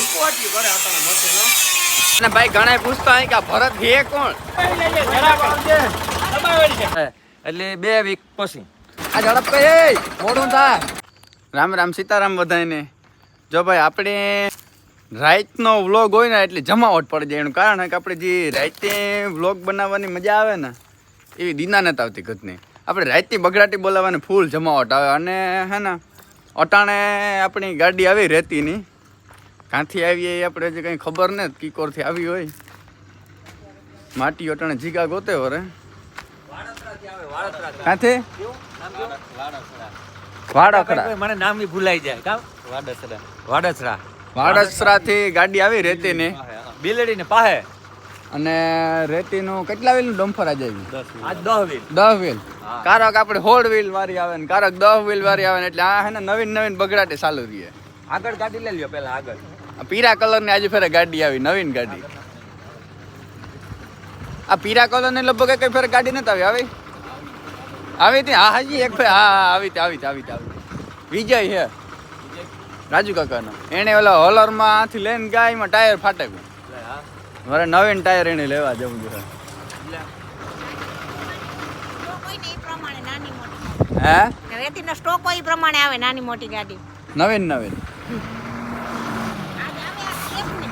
ઉપવાટ્યું કરે અટાણે મશીનો અને ભાઈ ઘણા પૂછતા હોય કે ભરત હે કોણ? એટલે બે વીક પછી. આ ઝડપ એ મોડું થાય. રામ રામ સીતારામ બધાને જો ભાઈ આપણે રાઈતનો વ્લોગ હોય ને એટલે જમાવટ પડી જાય એનું. કારણ કે આપણે જે રાતે વ્લોગ બનાવવાની મજા આવે ને એવી દીના નથી આવતી ઘટની આપણે રાતની બગડાટી બોલાવવાની ફૂલ જમાવટ આવે. અને હે ને અટાણે આપણી ગાડી આવી રહેતીની ક્યાંથી આવીએ એ આપણે જે કંઈ ખબર ને કિકોરથી આવી હોય. માટી અટાણે જીગા ગોતે વરે. ક્યાંથી વાડકડા મને નામ બી ભૂલાઈ જાય કામ વાડસરા. વાડસરા. વાડસરાથી ગાડી આવી રેતી ને બિલડી ને પાહે. અને રેતીનું કેટલા વ્હીલનું ડમ્ફર આજે આવ્યું? આજ દહ વીલ દસ વ્હીલ. કારક આપણે હોળ વ્હીલ વારી આવે ને કારક દસ વ્હીલ વારી આવે ને એટલે આ હે ને નવીન નવીન બગડાટે ચાલુ રહીએ આગળ ગાડી લઈ લ્યો પેલા આગળ. પીરા કલરની આજે ફેરે ગાડી આવી નવીન ગાડી. આ પીરા કલરની લગભગ કઈ ફેરે ગાડી નથી આવી આવી? આવી હતી? હા હાજી એક ફેર હા આવી હતી આવી આવી આવી વિજય હે? રાજુ કાકાનો. એને ઓલા હોલરમાં આથી લઈને ગાયમાં ટાયર ફાટે ગયું મારે નવીન ટાયર એને લેવા જવું જોઈએ હે? રેતીનો સ્ટોક હોય એ પ્રમાણે આવે નાની મોટી ગાડી. નવીન નવીન આજે આવે આ સ્લેબની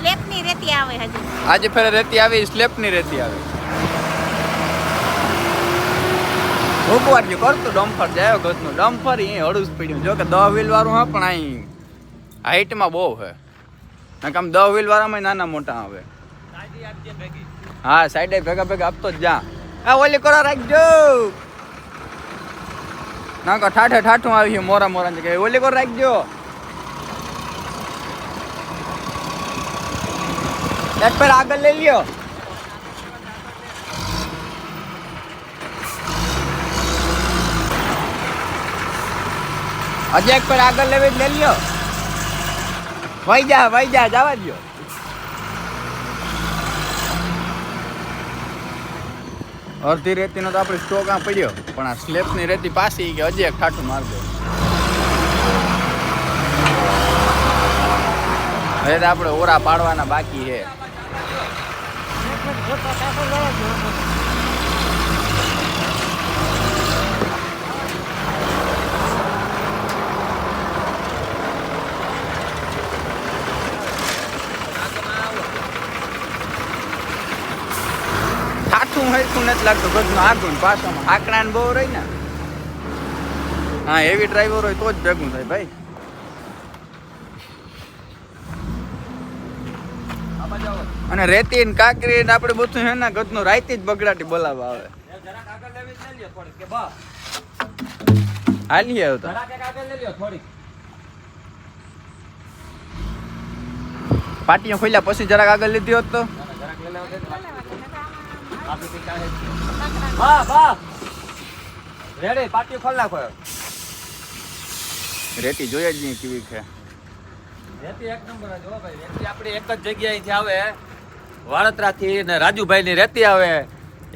સ્લેબની રેતી આવે હજી. આજે ફેરે રેતી આવી સ્લેપની રેતી આવે. ભૂકવાર ગયું કરતું ડમ્ફર જાય ગતનું ડમ્ફર એ હળું જ જો કે દહ વ્હીલ વાળું હા, પણ અહીં હાઈટમાં બહુ છે. ના કામ દહ વ્હીલ વાળામાં નાના મોટા આવે. હા સાઈડે ભેગા ભેગા આપતો જ જા. હા ઓલી કરો રાખજો. ના કો ઠાઠે ઠાઠું આવી ગયું મોરા મોરા કે ઓલી કરો રાખજો. એક પર આગળ લઈ લ્યો. હજી એક પર આગળ લેવી લઈ લ્યો. વહી જા વહી જા, જવા દો અડધી રેતીનો તો આપણે સ્ટોક આ પડ્યો. પણ આ સ્લેબની રેતી પાસી કે હજી એક ઠાઠું માર હવે તો આપણે ઓરા પાડવાના બાકી છે. ઠાઠું હરખું નથી લાગતું, બધું આગળ ને પાછળમાં આંકડા બહુ રહી ને. હા એવી ડ્રાઈવર હોય તો જ ભેગું થાય ભાઈ. અને રેતી ને કાકરી ને આપણે બધું છે ને ગદનું રાયતી જ બગડાટી બોલાવવા આવે. હાલી આવ્યો તો. પાટીઓ ખોલ્યા પછી જરાક આગળ લીધી હોત તો. રેડી પાટીઓ ખોલ નાખો રેતી જોઈએ જ નહીં કેવી છે. રેતી એક નંબર જ ભાઈ. રેતી આપણી એક જ જગ્યાએથી આવે. વાળતરાથી ને રાજુભાઈ ની રેતી આવે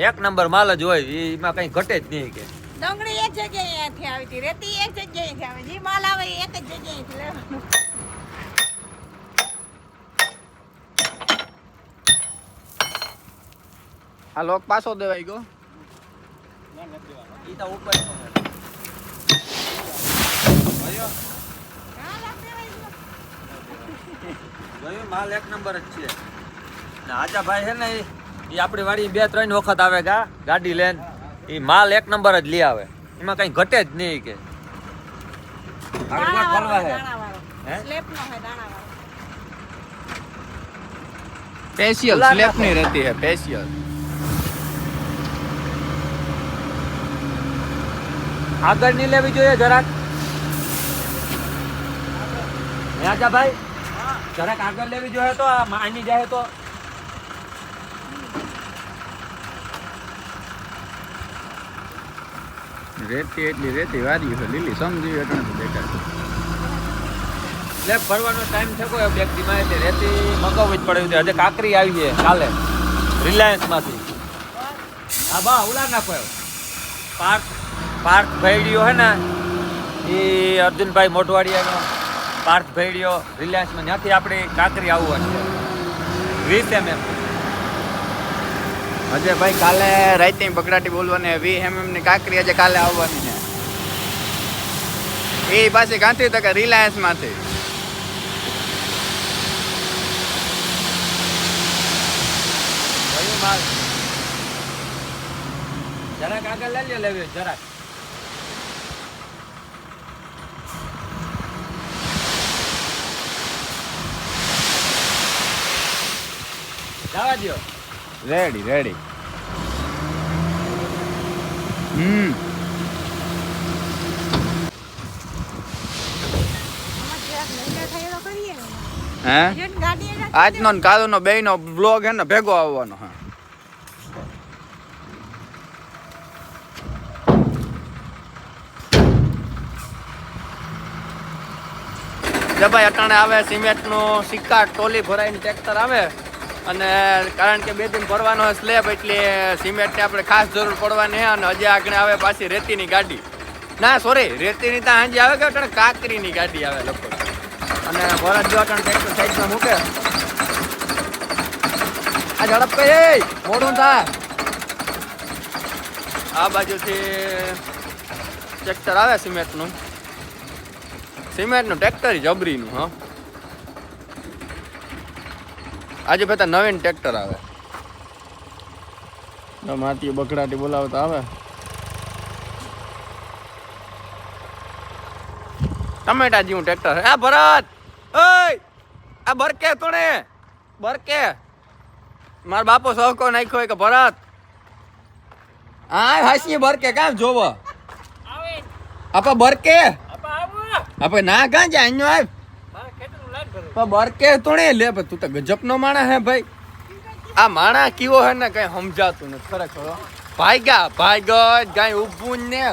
એક નંબર માલ જ હોય એમાં કઈ ઘટે જ નહીં કે. ડુંગળી એક જગ્યાએથી આવી હતી રેતી એક જગ્યાએથી આવે જે માલ આવે એક જ જગ્યાએથી લેવાનું. આ લોક પાછો દેવાઈ ગયો. ઈ તો ઉપર. જોયું માલ એક નંબર જ છે. આજા ભાઈ છે ને ઈ- ઈ આપણી વાડી બે ત્રણ વખત આવે ગા ગાડી લઈને. એ માલ એક નંબર જ લઈ આવે. એમાં કઈ ઘટે જ નહીં કે. સ્પેશિયલ સ્લેપ નહીં રહેતી હે સ્પેશિયલ આગળ નહીં લેવી જોઈએ જરાક. રાજા આજા ભાઈ જરાક આગળ લેવી જોઈએ તો આ આની જાય તો. રેતી એટલી રેતી વારી છે લીલી સમજી એટલે નથી દેખાય એટલે ભરવાનો ટાઈમ છે કોઈ? વ્યક્તિમાં એટલે રેતી મગાવવી જ પડે હજે કાકરી આવી છે કાલે રિલાયન્સમાંથી. હા, બા, ઉલાર નાખો પાર્ક પાર્ક ભેડ્યો હે ને એ અર્જુનભાઈ મોટવાડિયાનો પાર્થ ભેડિયો રિલાયન્સમાં ત્યાંથી આપણી કાંકરી આવવાની છે. વીસ એમએમ અજયભાઈ કાલે રાતે બગડાટી બોલવાની વી એમ ની કાકરી આજે કાલે આવવાની છે એ પાછી ગાંધી તકે રિલાયન્સમાંથી રિલાયન્સમાંથી. જરાક આગળ લઈ લ્યો, લેવી જરાક. જવા દ્યો. Ready ready hmm. હે? આજનો ને કાલનો બે નો બ્લોગ હે ને ભેગો આવવાનો, હા. જબાઈ અટાણે આવે સિમેન્ટનું સિક્કા, ટોલી ભરાઈને ટ્રેક્ટર આવે. અને કારણ કે બે દિન ભરવાનો સ્લેબ એટલે સિમેન્ટની આપણે ખાસ જરૂર પડવાની છે અને હજી આગળ આવે પાછી રેતીની ગાડી. ના સોરી રેતીની તો હાંજી આવે કે અટાણે કાકરીની ગાડી આવે લોકો અને ભરત જો અટાણે ટ્રેક્ટર સાઈડમાં મૂકે. આ ઝડપ કઈ મોડું થાય આ બાજુથી ટ્રેક્ટર આવે સિમેન્ટનું. સિમેન્ટનું ટ્રેક્ટર જબરીનું હા. આજે બધા નવીન ટ્રેક્ટર આવે. માટી બકડાટી બોલાવતા આવે. ટમેટા જેવું ટ્રેક્ટર આ ભરત! ઓય! આ બરકે તોણે! બરકે! મારા બાપો સહકો નાખ્યો હોય કે ભરત? હા હાસી બરકે કામ જોવો. આપા બરકે? આપે ના કાં જાય અહીંયા આવ. પણ બરકે ને લે તું તો ગજબનો માણા હે ભાઈ. આ માણા કેવો હે ને કઈ સમજાતું નથી, ખરેખર હો. ભાગ્યા ભાગ્યો ગાય ઉભું ને.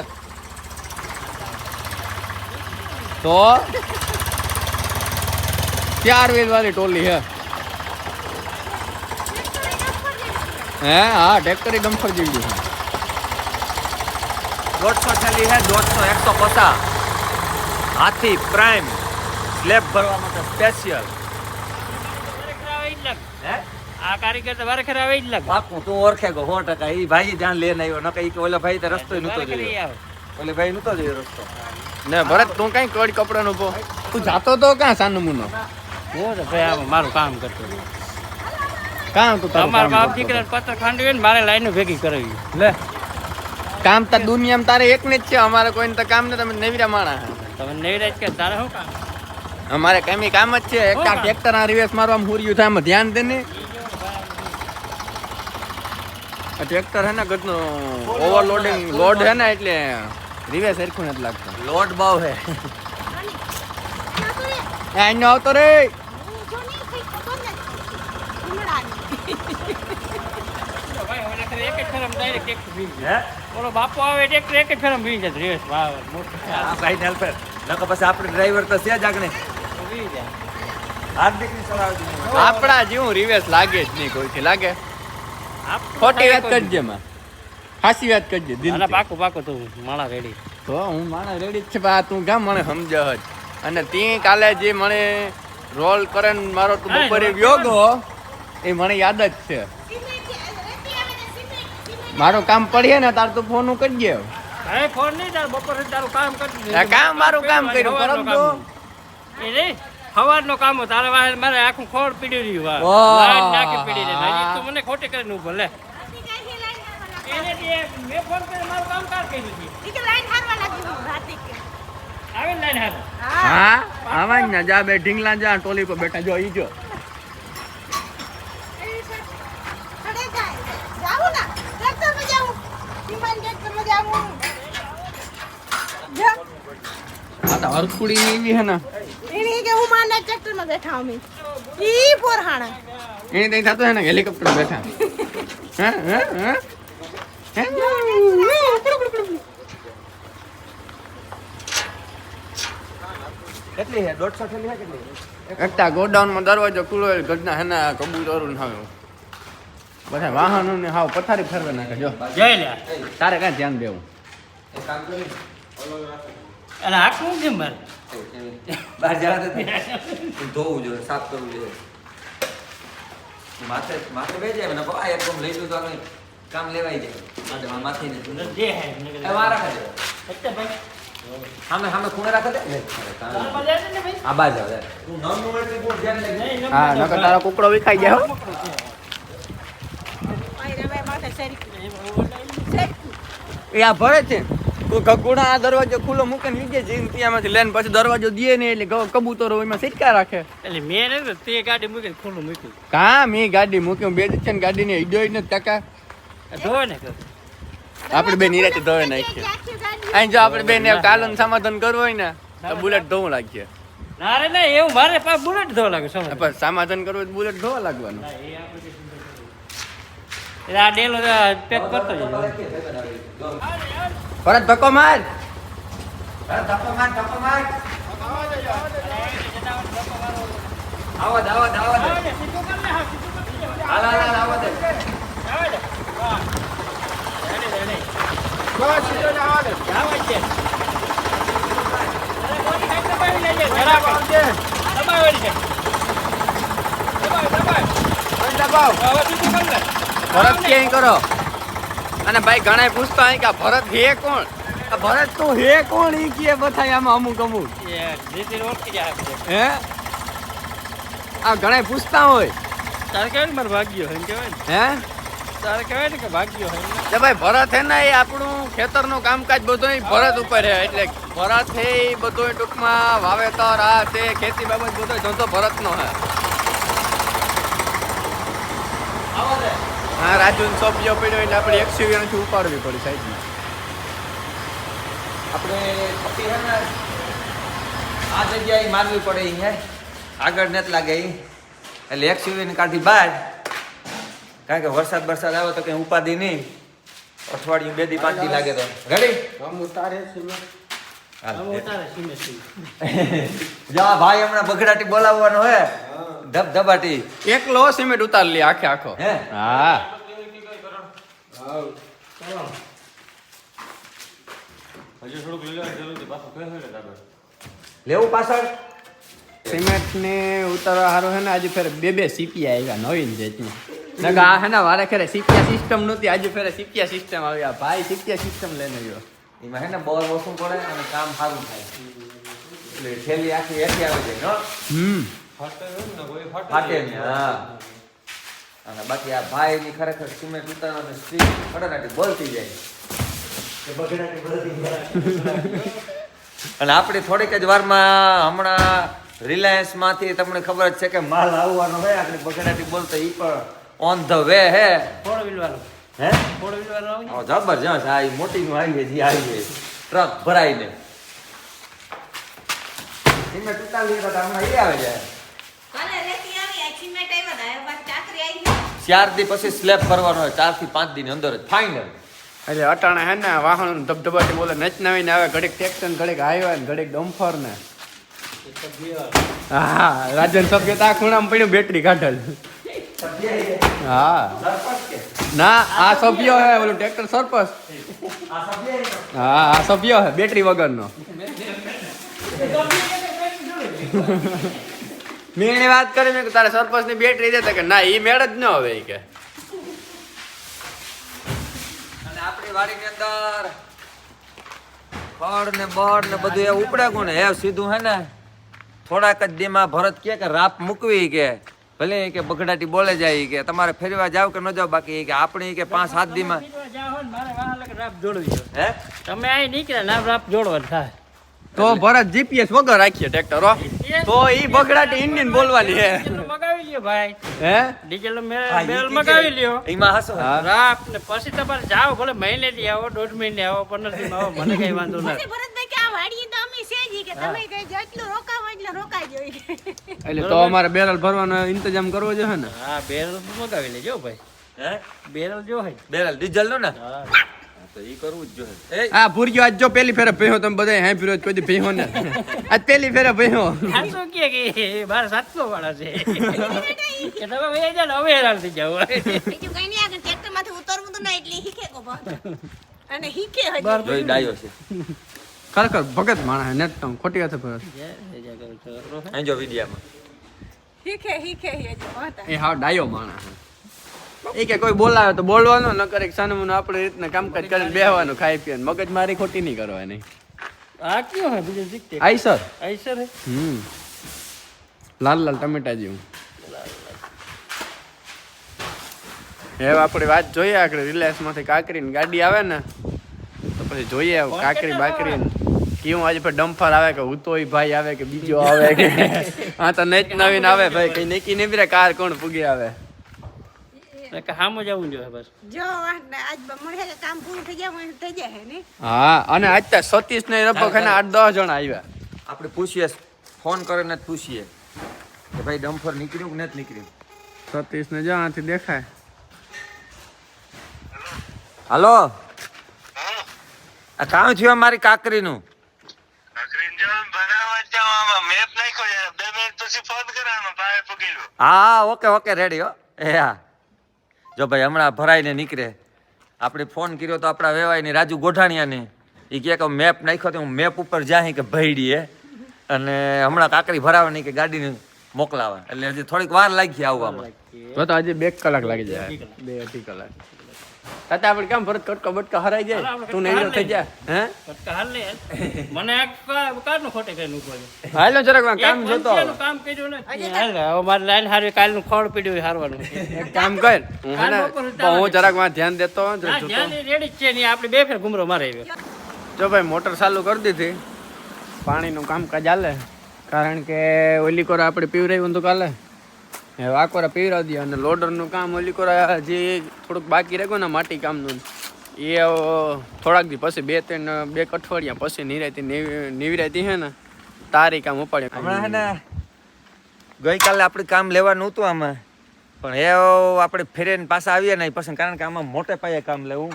તો? ચાર વેલ વાળી ટોલી હે. હે? હા ટ્રેક્ટર ડમ્ફર જેવી છે. દોઢસો થેલી હે, દોઢસો, એકસો પચાસ. હાથી પ્રાઇમ. સ્લેબ ભરવા માટે સ્પેશિયલ હે? આ કારીગર તો ખરા આવે જ લાગે. પાકું તું ઓળખે ગો સો ટકા. ઈ ભાઈ ધ્યાન લઈને આવ્યો ન કઈ કે ઓલા ભાઈ તો રસ્તો નતો જોયો. ઓલે ભાઈ નતો જોયો રસ્તો. ને ભરત તું કઈ કડ કપડા નું તું જાતો તો ક્યાં સાનું મુનો? હું તો ભાઈ આમાં મારું કામ કરતો કામ તું કામ બાપ દીકરા પત્ર ખાંડવી ને મારે લાઈન ભેગી કરાવી. લે. કામ તો દુનિયામાં તારે એક ને જ છે અમારે કોઈને તો કામ ને તમે નેવીરા માણા તમે નવરાજ કે તારે શું કામ? અમારે કમી કામ જ છે. એક ટ્રેક્ટર આ રિવેસ મારવામાં હુર્યું થાય આમાં ધ્યાન દે ને. ટ્રેક્ટર હે ને ગતનું ઓવરલોડિંગ લોડ હે ને એટલે રિવેસ સરખું નથી લાગતું. લોડ બાવ હે. એનો આવતો રે. ભાઈ ઓલે ખરે એક જ ફેરમ ડાયરેક્ટ એક ભી હે? ઓલો બાપો આવે એક જ ફેરમ ભી જાય રેસ વાહ મોટો છે. હેલ્પર. નકર પછી આપણે ડ્રાઈવર તો છે જ આગળ. આપણા જેવું રિવેસ લાગે જ નહીં કોઈથી. લાગે? ખોટી વાત કરજે માં હાસી વાત કરજે દિલ પાકું પાકું તું માણા રેડી તો હું માણા રેડી જ છે પણ તું ગામ મને સમજ જ અને તે કાલે જે મને રોલ કરે ને મારો તું બપોરે વ્યોગો એ મને યાદ જ છે. મારું કામ પડીએ ને તાર તું ફોન કરજે. ફોન નહીં તાર બપોરે તારું કામ કરતું કામ મારું કામ કર્યું સવારનું કામ. સવારનો કામ હતો. તારે વાહે મારે આખું ખોળ પીડી રહ્યું વાહ. વાહ. લાઈન નાખી પીડી રહી. તું મને ખોટી કરીને ભલે એને તે ફોન કરીને મારું કામ કાર કર્યું છે આવે લાઈન હારે. હા આવા ના જા બે ઢીંગલા જા ટોલી પર બેઠા જો ઈ જો આ તો હરકુડી એવી હે ને બેઠા અમે ઈ પોરહાણા. એ નહીં થતો હે ને હેલિકોપ્ટર બેઠા. હે હે હે? હે? કેટલી હે દોઢસો થેલી હે કેટલી? એકતા ગોડાઉનમાં દરવાજો ખુલ્લો હોય ઘરના હેના કબૂતરો ને હવે બધા વાહનો ને હાવ પથારી ફેરવા નાખે જો. જય લે. તારે કાંઈ ધ્યાન દેવું. એક કામ કરી અને હાકવું કેમ મારે બહાર જવા દે ધોવું જોઈએ સાફ કરવું જોઈએ. માથે માથે બે જાય મને આ એકદમ લઈ લઉં તો આગળ કામ લેવાઈ જાય. મારા માથે નથી છે. ભાઈ. સામે સામે ખૂણે રાખે ભાઈ? આ બાજ આવે. તું હા નકર તારો કુકડો વિખાઈ જાય આ ભરે છે. તું આ દરવાજો ખુલ્લો મૂકીને લીધે ત્યાંમાંથી લઈને પછી દરવાજો દે ને એટલે કબૂતરો એમાં સિટકા રાખે. એટલે મેં તે ગાડી મૂકીને ખુલ્લું મૂક્યું. કા મેં ગાડી મૂક્યું બે છે ને ગાડીની ઈડો ને ટકા. ધોવે ને આપણે બે નિરાતે ધોવે નાખીએ. અહીં જો આપણે બેન કાલન સમાધાન કરવું હોય ને તો બુલેટ ધોવું લાગીએ. ના રે ના એવું મારે પાસે બુલેટ ધોવા લાગે પણ સમાધાન કરવું તો બુલેટ ધોવા લાગવાનું. એટલે આ ડેલો પેક કરતો જજો ભરત ધક્કો માર ભરત ધક્કો માર, ધક્કો માર. આવો આવો દે, આવો દે. હાલ, હાલ, આવો દે. ભરત ક્યાંય કરો અને ભાઈ ઘણા પૂછતા હોય કે ભરત હે કોણ? આ ભરત તો હે કોણ? ઈ કે બતાય આમાં અમુક અમુક હે? આ ઘણા પૂછતા હોય. તારે કહેવાય ને મારે ભાગ્યો એમ કહેવાય ને? હે? તારે કહેવાય ને કે ભાગ્યો કે ભાઈ ભરત હે ને એ આપણું ખેતરનું કામકાજ બધું ભરત ઉપર હે એટલે ભરત હે એ બધું ટૂંકમાં વાવેતર આ તે ખેતી બાબત બધો ધંધો ભરતનો હે આવો દે. હા રાજુ સોંપ્યો પડ્યો એટલે આપણે એક્સિવી નથી ઉપાડવી પડી સાહેબ આપણે ખપી હે ને આ જગ્યાએ માનવી પડે અહીંયા હે. આગળ નથી લાગે એટલે એક ને કાઢી બહાર કારણ કે વરસાદ વરસાદ આવે તો કઈ ઉપાધિ નહીં. અઠવાડિયું બે દી પાંચ દી લાગે તો. રેડી ઉતારે જા ભાઈ હમણાં બગડાટી બોલાવવાનો હે. ધબ ધબાટી. એકલો સિમેન્ટ ઉતાર લે આખે આખો. હે? હા. લેવું પાછળ? સિમેન્ટ ને ઉતારવા હારું હે ને આજે ફેર બે બે સીપિયા આવ્યા નવીન જાતની નકા આ હે ને વારે ખેરે સીપિયા સિસ્ટમ નહોતી આજે ફેરે સીપિયા સિસ્ટમ આવી આ ભાઈ સીપિયા સિસ્ટમ લઈને આવ્યો. એમાં હે ને બોલ ઓછું પડે અને કામ સારું થાય. એટલે થેલી આખી એથી આવે છે નો હમ. ફાટે ને હા. અને બાકી આ ભાઈ ની ખરેખર સિમેન્ટ ઉતારવાની સ્પીડ ફટાફટ બોલતી જાય. બોલતી જાય. અને આપણી થોડીક જ વારમાં હમણાં રિલાયન્સમાંથી તમને ખબર જ છે કે માલ આવવાનો હોય આપણે બગડાટી બોલતો ઈ પણ ઓન ધ વે હે. ફોર વ્હીલ વાળો હે? ફોર વ્હીલ વાળો જબરજસ્ત આ મોટી નું આવી જી આવી છે ટ્રક ભરાઈને. સિમેન્ટ ઉતારી તો હમણાં એ આવે છે. ચાર દી પછી સ્લેબ કરવાનો હોય ચારથી પાંચ દિન અંદર જ. ફાઇનલ એટલે અટાણે હે ને વાહન ધબધબાટી બોલે નચ નવીને આવે ઘડીક ટ્રેક્ટર ને ઘડીક હાઈવા ને ઘડીક ડમ્ફર ને હા રાજન સભ્ય આ ખૂણામાં પડ્યું બેટરી કાઢલ. હા. ના આ સભ્યો હે ઓલું ટ્રેક્ટર સરપસ હા આ સભ્યો હે બેટરી વગરનો. મેં એને વાત કરી મેં તારે સરપંચની બેટરી દેતા કે ના ઈ મેળ જ ન હવે ઈ કે. અને આપણી વાડીની અંદર ખડ ને બળ ને બધું એ ઉપડે કોણ હે સીધું હે ને થોડાક જ દીમાં ભરત કે કે રાપ મૂકવી કે ભલે કે બગડાટી બોલે જાય કે તમારે ફેરવા જાવ કે ન જાવ બાકી કે આપણે કે પાંચ સાત દીમાં જોડવી હે? તમે અહીં નીકળ્યા ના રાપ જોડવાનું થાય. તો ભરત જીપીએસ વગર રાખીએ ટ્રેક્ટર તો ઈ બગડાટી ઇન્ડિયન બોલવાની હે. મગાવી લ્યો ભાઈ. હે? ડીઝલ હા, મગાવી લ્યો. એમાં હસો રાપ ને પછી તમારે જાઓ ભલે મહિને થી આવો દોઢ મહિને આવો પંદરથી આવો મને કઈ વાંધો પછી ભરતભાઈ કે આ વાડીએ તો અમે છે કે તમે કઈ જેટલું રોકાવો એટલું રોકાજો એટલે તો અમારે બેરલ ભરવાનો ઇંતજામ કરવો જોઈએ ને? હા બેરલ મગાવી લેજો ભાઈ. હે? બેરલ જો ભાઈ બેરલ ડીઝલ નો ને? હા. તો ઈ કરવું જ જોઈએ આ ભૂરગ્યો આજ જો પેલી ફેરે ભેહો તમે બધા હે ફેરો કોઈ દી ભેહો ને આજ પેલી ફેરે ભેહો સાતસો કે કે બાર સાતસો વાળા છે કે તમે વહી જાઓ હવે હેરાન થઈ જાવ બીજું કઈ નહીં આગળ ટ્રેક્ટરમાંથી ઉતરવું તો ના એટલે કો અને હીખે હજી બાર જોઈ ડાયો છે ખરેખર ભગત માણસ હે નેટ ખોટી વાત ભરત જો વિડીયામાં હજી. એ હાવ ડાયો માણસ હે એ કે કોઈ બોલાવે તો બોલવાનું ન કરે સાનું આપણે રીતના કામકાજ કરીને બેહવાનું ખાઈ પીવાનું. મગજ મારી ખોટી નહીં કરવાની. આ કયો હે? બીજું શીખતે. આઈ સર આઈ સર હમ. લાલ લાલ ટમેટા જેવું. હવે આપણે વાત જોઈએ આગળ. રિલાયન્સમાંથી કાકરી ની ગાડી આવે ને તો પછી જોઈએ કાકરી બાકરી ને કેવું આજે પછી ડમ્ફર આવે કે ઉતોય ભાઈ આવે કે બીજો આવે કે? હા તો નેચ નવીન આવે ભાઈ. કઈ નેકી નહીં રે કાર કોણ પૂગી આવે? હા અને આજ તો સતીશ ને લગભગ આઠ દસ જણા આવ્યા. આપણે પૂછીએ ફોન કરીને પૂછીએ. કે ભાઈ ડમ્ફર નીકળ્યું કે નથી નીકળ્યું? સતીશ ને જો આથી દેખાય. હાલો? આ કામ થયું મારી કાકરીનું? ક્રિંજલ બનાવવા જાવ આમાં મેપ નાખ્યો છે. બે મિનિટ પછી ફોન કરવાનો ભાઈ પૂગી ગયો હા ઓકે ઓકે રેડી હો. એ હા. જો ભાઈ હમણાં ભરાઈને નીકળે. આપણે ફોન કર્યો તો આપણા વેવાયની રાજુ ગોઠાણીયાને. એ કહે કે મેપ નાખ્યો તો હું મેપ ઉપર જાહી કે ભૈડી અને હમણાં કાકરી ભરાવાની કે ગાડીને મોકલાવા. એટલે હજી થોડીક વાર લાગી આવવામાં. તો તો આજે બે કલાક લાગી જાય. બે અઢી કલાક. તાતા આપણે કેમ ભરત કટકો બટકો હરાઈ જાય? તું નહીં થઈ જા હે? કટકા હાલ ને મને કારનું ખોટે કરીને ઊભો છે? હાલો જરાક કામ જોતો કામ કર્યું ને. હાલ, હવે મારે લાઈન હારવી કાલનું ખોળ પીડ્યું હારવાનું. એક કામ કર. હું હે ને પણ જરાકમાં ધ્યાન દેતો ના, જોતો જ્યાં રેડી છે ને આપણે બે ફેર ઘુમરો મારે આવ્યો. જો. ભાઈ મોટર ચાલુ કરી દીધી. પાણીનું કામકાજ હાલે. કારણ કે ઓલી કોરા આપણે પીવરાયું તો કાલે. વાકોરા કોરા પીવરાવી અને લોડરનું કામ ઓલી કોરા જે થોડુંક બાકી રહ્યું ને માટી કામનું એ થોડાક દી પછી બે ત્રણ, બે અઠવાડિયા પછી નિરાયતી નિવરાયતી હે ને તારી કામ ઉપાડે. હમણાં હે ને, ગઈકાલે આપણે કામ લેવાનું હતું આમાં, પણ એ આપણે ફેરે પાછા આવીએ ને પછી કારણ કે આમાં મોટે પાયે કામ લેવું.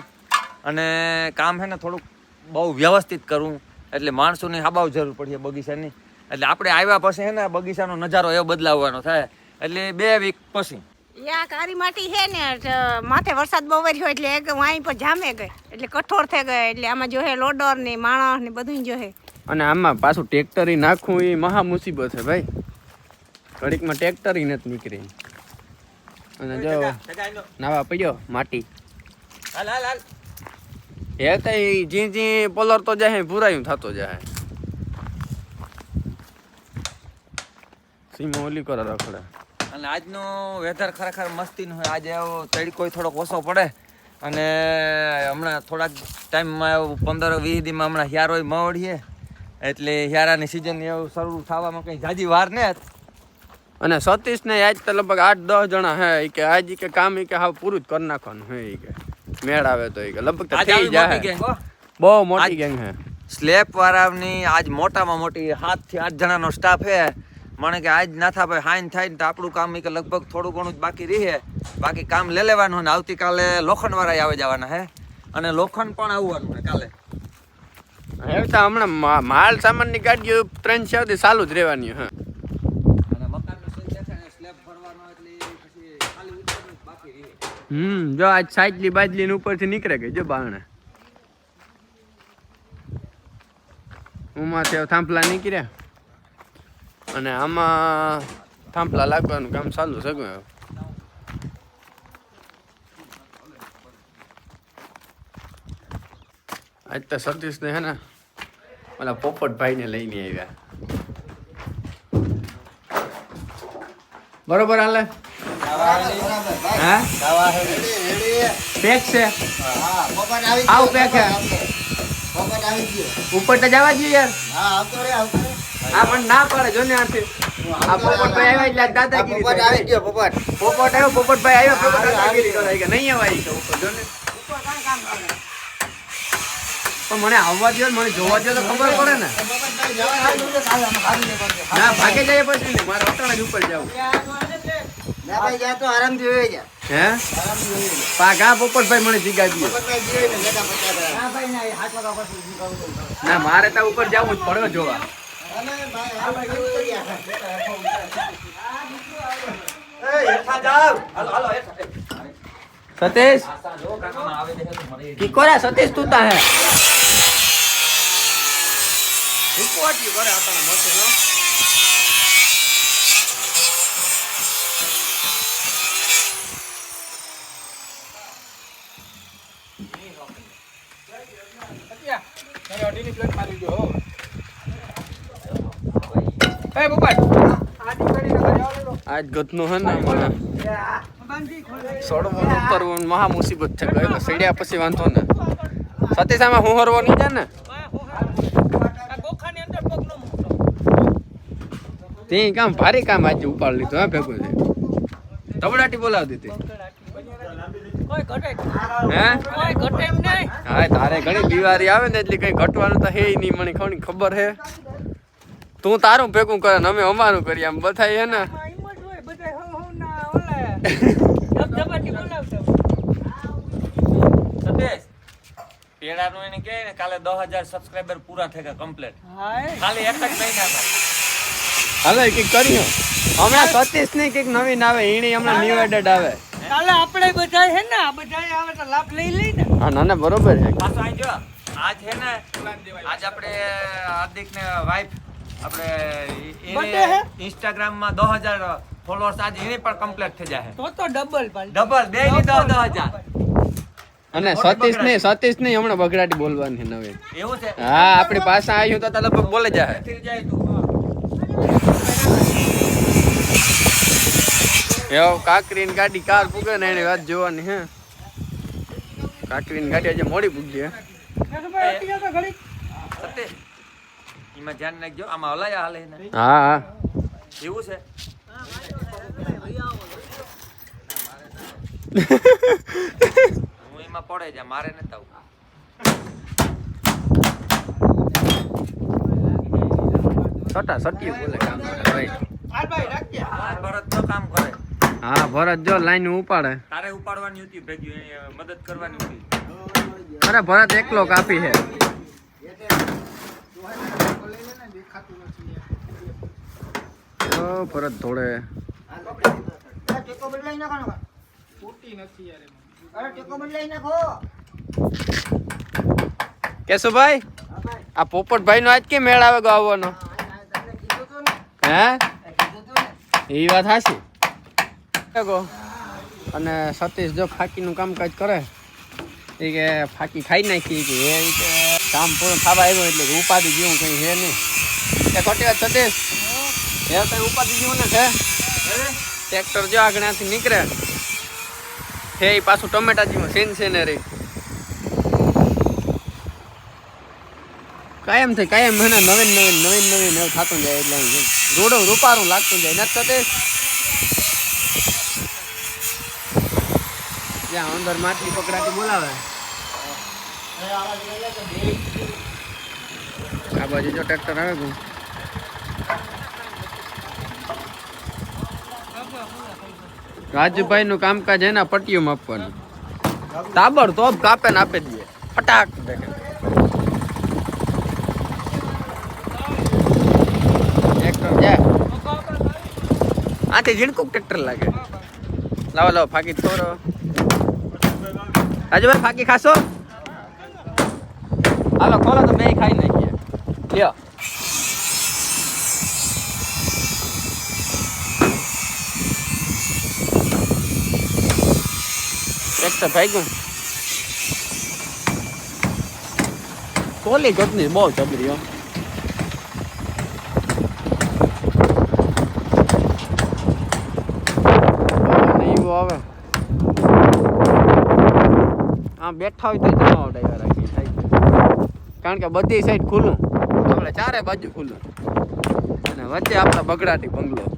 અને કામ હે ને થોડુંક બહુ વ્યવસ્થિત કરવું, એટલે માણસોની હાબાવ જરૂર પડી બગીચાની. એટલે આપણે આવ્યા પછી હે ને બગીચાનો નજારો એવો બદલાવવાનો થાય. એટલે બે વીક પછી. યા કારી માટી છે ને માથે વરસાદ બહુ વર્યો એટલે એક વાઈ પર જામે ગઈ. એટલે કઠોર થઈ ગઈ એટલે આમાં જો હે લોડર ને માણસ ને બધું જો હે. અને આમાં પાછું ટ્રેક્ટર નાખવું એ મહા મુસીબત છે ભાઈ. ઘડીકમાં ટ્રેક્ટર નથી નીકળી. અને જો નાવા પડ્યો માટી. હાલ હાલ હાલ. એ તો જી જી પોલર તો જાય ભૂરાયું થતો જાય સીમો ઓલી કરા રખડે. અને આજનો વેધર ખરેખર મસ્તીનું હોય આજે એવો તડકો થોડોક ઓછો પડે. અને હમણાં થોડાક ટાઈમમાં એવું પંદર વીસ દીમાં હમણાં હિયારો મવડીએ એટલે હિયારાની સિઝન એવું શરૂ થવામાં કંઈ જાજી વાર ને અને સતીશ ને આજ તો લગભગ આઠ દસ જણા હે એ કે આજ કે કામ એ કે હા પૂરું જ કરી નાખવાનું હે એ કે. મેળ આવે તો એ કે. લગભગ થઈ જાય હો. બહુ મોટી ગેંગ હે. સ્લેપ વાળાની આજ મોટામાં મોટી સાતથી આઠ જણાનો સ્ટાફ છે મને કે આજ ના થાય ભાઈ હાઈન થાય ને તો આપણું કામ કે લગભગ થોડું ઘણું જ બાકી રહે. બાકી કામ લઈ લેવાનું ને આવતીકાલે લોખંડ વાળા આવે જવાના હે? અને લોખંડ પણ આવવાનું ને કાલે. હવે તો હમણાં માલ સામાનની ગાડીઓ ત્રણ ચાર આવતી ચાલુ જ રહેવાની હે. હમ જો આજ સાઈડલી બાજલી ઉપરથી નીકળે ગઈ જો બારણે. ઉમાંથી માથે થાંભલા નીકળ્યા. અને આમાં થાંભલા લાગવાનું કામ ચાલુ છે. આજ તો સતીશ ને હે ને ઓલા પોપટભાઈ ને લઈને આવ્યા. બરોબર હાલે? હા? પેક છે? આવ પેક છે? ઉપર તો જવા જોઈએ યાર. આ પણ ના પાડે જો ને આથી. આ પોપટભાઈ આવ્યા એટલે દાદાગીરી પોપટ આવી ગયો પોપટ. આવ્યો પોપટભાઈ આવ્યો પોપટ દાદાગીરી કરાય કે નહીં આવાય જો ને. પણ મને આવવા દો મને જોવા દો તો ખબર પડે ને. ના ભાગે જાય પછી ને મારે અટાણે જ ઉપર જવું. ના મારે તો ઉપર જવું જ પડ્યો જોવા. સતીશ કી કોરા સતીશ તું તા હે રૂપવાટી કરે આપણા મતે નો આજ ગતનું હે ને મને સડવું ને ઉતરવું મહા મુસીબત છે. તો સડ્યા પછી વાંધો ને. સાથે સામે હું હરવો નહીં જાય ને? તે કામ ભારે કામ આજે ઉપાડ લીધું, હા, ભેગું છે તબડાટી બોલાવી દીધી. હે? તારે ઘણી દિવાળી આવે ને એટલે કઈ ઘટવાનું તો હે નહીં, મને ખબર હે. તું તારું ભેગું કરે અમે અમારું કરીએ આમ બધા હે ને. પેડાનું એને કહે ને કાલે દસ હજાર સબસ્ક્રાઈબર પૂરા થઈ ગયા કમ્પ્લીટ ખાલી એક જ મહિનામાં. હાલો કંઈક કર્યું હમણાં સતીશની કંઈક નવીન આવે ઈણી હમણાં ન્યુ એડેડ આવે. કાલે આપણે બધા છે ને બધા આવે તો લાભ લઈ લઈ ને. હા ના ના બરોબર છે. પાછો જો આજ છે ને આજ આપણે હાર્દિક ને વાઇફ આપણે? ઇન્સ્ટાગ્રામમાં દસ હજાર ફોલોઅર્સ આજે એની પણ કમ્પ્લીટ થઈ જાય તો તો ડબલ ડબલ બે ની દસ દસ હજાર. અને સતીશ નહીં સતીશ નહીં હમણાં બગડાટી બોલવાની નવે. એવું છે? હા આપણી પાસે આવ્યું તો તો લગભગ બોલે જાય થઈ કાકરી ની એવો કાકરીની ગાડી કાર પૂગે ને એની વાત જોવાની હે. કાકરીની ગાડી આજે મોડી પૂગી હે. સતીશ એમાં ધ્યાન રાખજો આમાં હલાયા હાલે ને હા હા. એવું છે? હું એમાં પડે છે મારે નથી આવું. સટા સટી બોલે કામ કરે ભાઈ. ભરત તો કામ કરે. હા ભરત જો લાઈન ઉપાડે. તારે ઉપાડવાની હતી ભેગી મદદ કરવાની હતી. અરે ભરત એકલો કાપી છે. ઓ ભરત ધોળે કેશુભાઈ આ પોપટભાઈ નો આજ કે મેળ આવે ગો આવવાનો? હે? એ વાત હાચી? ગો. અને સતીશ જો ફાકીનું કામકાજ કરે, એ કે ફાકી ખાઈ નાખી કે એ રીતે કામ પૂરું ખાવા આવ્યો એટલે ઉપાધિ જેવું કંઈ છે નહીં. ખોટી વાત, સતીશ. એ કઈ ઉપાધિ જેવું ને છે ટ્રેક્ટર જો આગળથી નીકળે. હે એ પાછું ટમેટા જેવું સેન ને રે. કાયમ થઈ કાયમ મને નવીન નવીન નવીન નવીન એવું થતું જાય એટલે રોડો રૂપારું લાગતું જાય નથી સતીશ જ્યાં અંદર માટલી પકડાતી બોલાવે. આ બાજુ જો ટ્રેક્ટર આવે ગયું રાજુભાઈ નું કામકાજ એના પટ્ટીઓ આપવાનું તાબડ તો કાપે ને આપી દઈએ. ફટાક આથી ઝીણકુક ટ્રેક્ટર લાગે. લાવો લાવો, ફાકી થોડો રાજુભાઈ, ફાકી ખાશો? હાલો, ખોલો તો બે ખાઈ નાખીએ લ્યો એક તો ભાગ્યું કોલી ચટણી બહુ એવું આવે. આમ બેઠા હોય તો જમાવટ આવ્યા રાખી થાય. કારણ કે બધી સાઈડ ખુલ્લું. આપણે ચારે બાજુ ખુલ્લું. અને વચ્ચે આપણા બગડાટી બંગલો.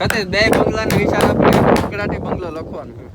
સતીશ બે બંગલાની વિચાર આપણે બંગલો લખવાનું.